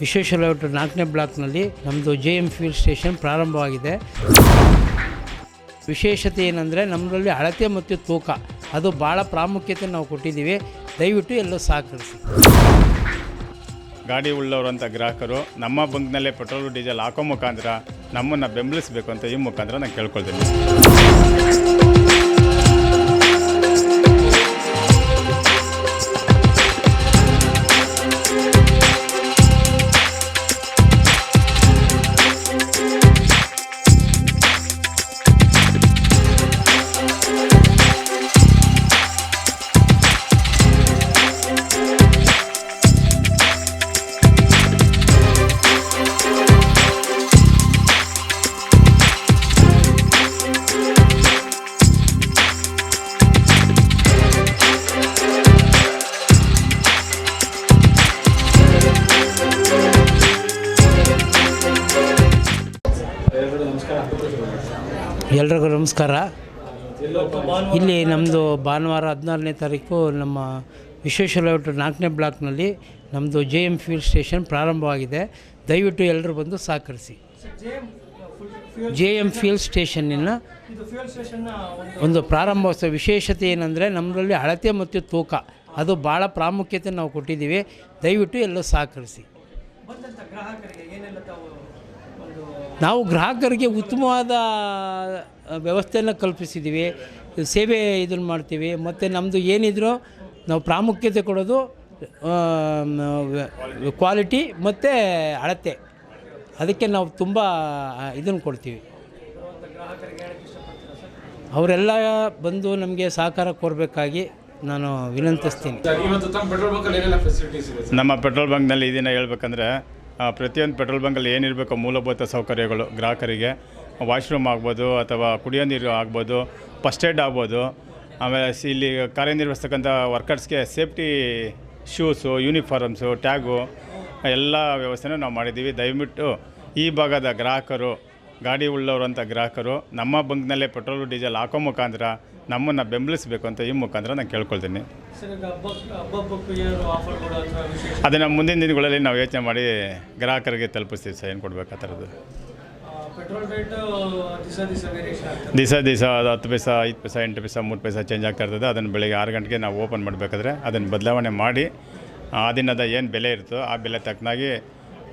Vishweshwar layout ನಾಲ್ಕನೇ ಬ್ಲಾಕ್ನಲ್ಲಿ ನಮ್ಮದು J M fuel station ಪ್ರಾರಂಭವಾಗಿದೆ. ವಿಶೇಷತೆ ಏನಂದರೆ ನಮ್ಮಲ್ಲಿ ಅಳತೆ ಮತ್ತು ತೂಕ, ಅದು ಭಾಳ ಪ್ರಾಮುಖ್ಯತೆ ನಾವು ಕೊಟ್ಟಿದ್ದೀವಿ. ದಯವಿಟ್ಟು ಎಲ್ಲೂ ಸಹಕರಿಸಿ. ಗಾಡಿ ಉಳ್ಳವರಂಥ ಗ್ರಾಹಕರು ನಮ್ಮ ಬಂಕ್ನಲ್ಲೇ ಪೆಟ್ರೋಲ್ ಡೀಸೆಲ್ ಹಾಕೋ ಮುಖಾಂತರ ನಮ್ಮನ್ನು ಬೆಂಬಲಿಸಬೇಕು ಅಂತ ಈ ಮುಖಾಂತರ ನಾನು ಕೇಳ್ಕೊಳ್ತೀನಿ. ಎಲ್ರಿಗೂ ನಮಸ್ಕಾರ. ಇಲ್ಲಿ ನಮ್ಮದು ಭಾನುವಾರ ಹದಿನಾರನೇ ತಾರೀಕು ನಮ್ಮ ವಿಶ್ವೇಶ್ವರ ಲೇಔಟ್ ನಾಲ್ಕನೇ ಬ್ಲಾಕ್ನಲ್ಲಿ ನಮ್ಮದು ಜೆ ಎಂ ಫ್ಯೂಲ್ ಸ್ಟೇಷನ್ ಪ್ರಾರಂಭವಾಗಿದೆ. ದಯವಿಟ್ಟು ಎಲ್ಲರೂ ಬಂದು ಸಹಕರಿಸಿ. ಜೆ ಎಂ ಫ್ಯೂಲ್ ಸ್ಟೇಷನ್ನಿನ ಒಂದು ಪ್ರಾರಂಭೋತ್ಸವ ವಿಶೇಷತೆ ಏನಂದರೆ ನಮ್ಮಲ್ಲಿ ಅಳತೆ ಮತ್ತು ತೂಕ, ಅದು ಭಾಳ ಪ್ರಾಮುಖ್ಯತೆ ನಾವು ಕೊಟ್ಟಿದ್ದೀವಿ. ದಯವಿಟ್ಟು ಎಲ್ಲರೂ ಸಹಕರಿಸಿ. ನಾವು ಗ್ರಾಹಕರಿಗೆ ಉತ್ತಮವಾದ ವ್ಯವಸ್ಥೆಯನ್ನು ಕಲ್ಪಿಸಿದ್ದೀವಿ. ಸೇವೆ ಇದನ್ನು ಮಾಡ್ತೀವಿ. ಮತ್ತು ನಮ್ಮದು ಏನಿದ್ರು ನಾವು ಪ್ರಾಮುಖ್ಯತೆ ಕೊಡೋದು ಕ್ವಾಲಿಟಿ ಮತ್ತು ಅಳತೆ. ಅದಕ್ಕೆ ನಾವು ತುಂಬ ಇದನ್ನು ಕೊಡ್ತೀವಿ. ಅವರೆಲ್ಲ ಬಂದು ನಮಗೆ ಸಹಕಾರ ಕೋರಬೇಕಾಗಿ ನಾನು ವಿನಂತಿಸ್ತೀನಿ. ಇವತ್ತು ತಮ್ಮ ಪೆಟ್ರೋಲ್ ಬಂಕಲ್ಲಿ ಏನೆಲ್ಲ ಫೆಸಿಲಿಟೀಸ್ ಇದೆ ನಮ್ಮ ಪೆಟ್ರೋಲ್ ಬಂಕ್ನಲ್ಲಿ ಇದನ್ನು ದಿನ ಹೇಳ್ಬೇಕಂದ್ರೆ ಪ್ರತಿಯೊಂದು ಪೆಟ್ರೋಲ್ ಬಂಕಲ್ಲಿ ಏನಿರಬೇಕು ಮೂಲಭೂತ ಸೌಕರ್ಯಗಳು, ಗ್ರಾಹಕರಿಗೆ, ವಾಶ್ರೂಮ್ ಆಗ್ಬೋದು ಅಥವಾ ಕುಡಿಯೋ ನೀರು ಆಗ್ಬೋದು ಫಸ್ಟ್ ಏಡ್ ಆಗ್ಬೋದು, ಆಮೇಲೆ ಇಲ್ಲಿ ಕಾರ್ಯನಿರ್ವಹಿಸ್ತಕ್ಕಂಥ ವರ್ಕರ್ಸ್ಗೆ ಸೇಫ್ಟಿ ಶೂಸು ಯೂನಿಫಾರ್ಮ್ಸು ಟ್ಯಾಗು ಎಲ್ಲ ವ್ಯವಸ್ಥೆನೂ ನಾವು ಮಾಡಿದ್ದೀವಿ. ದಯವಿಟ್ಟು ಈ ಭಾಗದ ಗ್ರಾಹಕರು ಗಾಡಿ ಉಳ್ಳವರಂಥ ಗ್ರಾಹಕರು ನಮ್ಮ ಬಂಕ್ನಲ್ಲೇ ಪೆಟ್ರೋಲು ಡೀಸೆಲ್ ಹಾಕೋ ಮುಖಾಂತರ ನಮ್ಮನ್ನು ಬೆಂಬಲಿಸಬೇಕು ಅಂತ ಈ ಮುಖಾಂತರ ನಾನು ಕೇಳ್ಕೊಳ್ತೀನಿ. ಅದನ್ನು ಮುಂದಿನ ದಿನಗಳಲ್ಲಿ ನಾವು ಯೋಚನೆ ಮಾಡಿ ಗ್ರಾಹಕರಿಗೆ ತಲುಪಿಸ್ತೀವಿ ಸರ್ ಏನು ಕೊಡಬೇಕು ಆ ಥರದ್ದು. ದಿವಸ ದಿವಸ ಅದು ಹತ್ತು ಪೈಸ ಐದು ಪೈಸ ಎಂಟು ಪೈಸ ಮೂರು ಪೈಸ ಚೇಂಜ್ ಆಗ್ತಾ ಇರ್ತದೆ. ಅದನ್ನು ಬೆಳಿಗ್ಗೆ ಆರು ಗಂಟೆಗೆ ನಾವು ಓಪನ್ ಮಾಡಬೇಕಾದ್ರೆ ಅದನ್ನು ಬದಲಾವಣೆ ಮಾಡಿ ಆ ದಿನದ ಏನು ಬೆಲೆ ಇರುತ್ತೋ ಆ ಬೆಲೆ ತಕ್ಕನಾಗಿ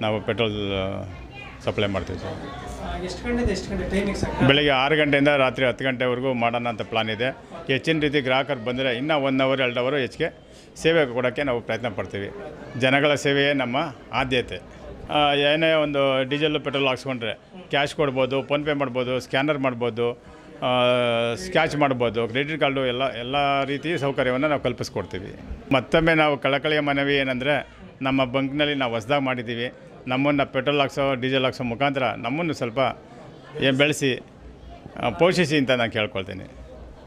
ನಾವು ಪೆಟ್ರೋಲ್ ಸಪ್ಲೈ ಮಾಡ್ತೀವಿ ಸರ್. ಸರ್ ಬೆಳಗ್ಗೆ ಆರು ಗಂಟೆಯಿಂದ ರಾತ್ರಿ ಹತ್ತು ಗಂಟೆವರೆಗೂ ಮಾಡೋಣ ಅಂತ ಪ್ಲಾನ್ ಇದೆ. ಹೆಚ್ಚಿನ ರೀತಿ ಗ್ರಾಹಕರು ಬಂದರೆ ಇನ್ನೂ ಒನ್ ಅವರ್ ಎರಡು ಅವರು ಹೆಚ್ಚಿಗೆ ಸೇವೆ ಕೊಡೋಕ್ಕೆ ನಾವು ಪ್ರಯತ್ನ ಪಡ್ತೀವಿ. ಜನಗಳ ಸೇವೆಯೇ ನಮ್ಮ ಆದ್ಯತೆ. ಏನೇ ಒಂದು ಡೀಸೆಲ್, ಪೆಟ್ರೋಲ್ ಹಾಕ್ಸ್ಕೊಂಡ್ರೆ ಕ್ಯಾಶ್ ಕೊಡ್ಬೋದು ಫೋನ್ಪೇ ಮಾಡ್ಬೋದು, ಸ್ಕ್ಯಾನರ್ ಮಾಡ್ಬೋದು ಸ್ಕ್ಯಾಚ್ ಮಾಡ್ಬೋದು, ಕ್ರೆಡಿಟ್ ಕಾರ್ಡು ಎಲ್ಲ ಎಲ್ಲ ರೀತಿ ಸೌಕರ್ಯವನ್ನು ನಾವು ಕಲ್ಪಿಸ್ಕೊಡ್ತೀವಿ. ಮತ್ತೊಮ್ಮೆ ನಾವು ಕಳಕಳಿಯ ಮನವಿ ಏನಂದರೆ ನಮ್ಮ ಬಂಕ್ನಲ್ಲಿ ನಾವು ಹೊಸ್ದಾಗಿ ಮಾಡಿದ್ದೀವಿ. ನಮ್ಮನ್ನು ಪೆಟ್ರೋಲ್ ಹಾಕ್ಸೋ, ಡೀಸೆಲ್ ಹಾಕ್ಸೋ ಮುಖಾಂತರ ನಮ್ಮನ್ನು ಸ್ವಲ್ಪ ಏನು ಬೆಳೆಸಿ ಪೋಷಿಸಿ ಅಂತ ನಾನು ಕೇಳ್ಕೊಳ್ತೀನಿ.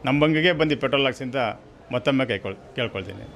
ನಮ್ಮ ಬಂಗಿಗೆ ಬಂದು ಪೆಟ್ರೋಲ್ ಹಾಕ್ಸಿ ಅಂತ ಮತ್ತೊಮ್ಮೆ ಕೈಕೊಳ್, ಕೇಳ್ಕೊಳ್ತೀನಿ.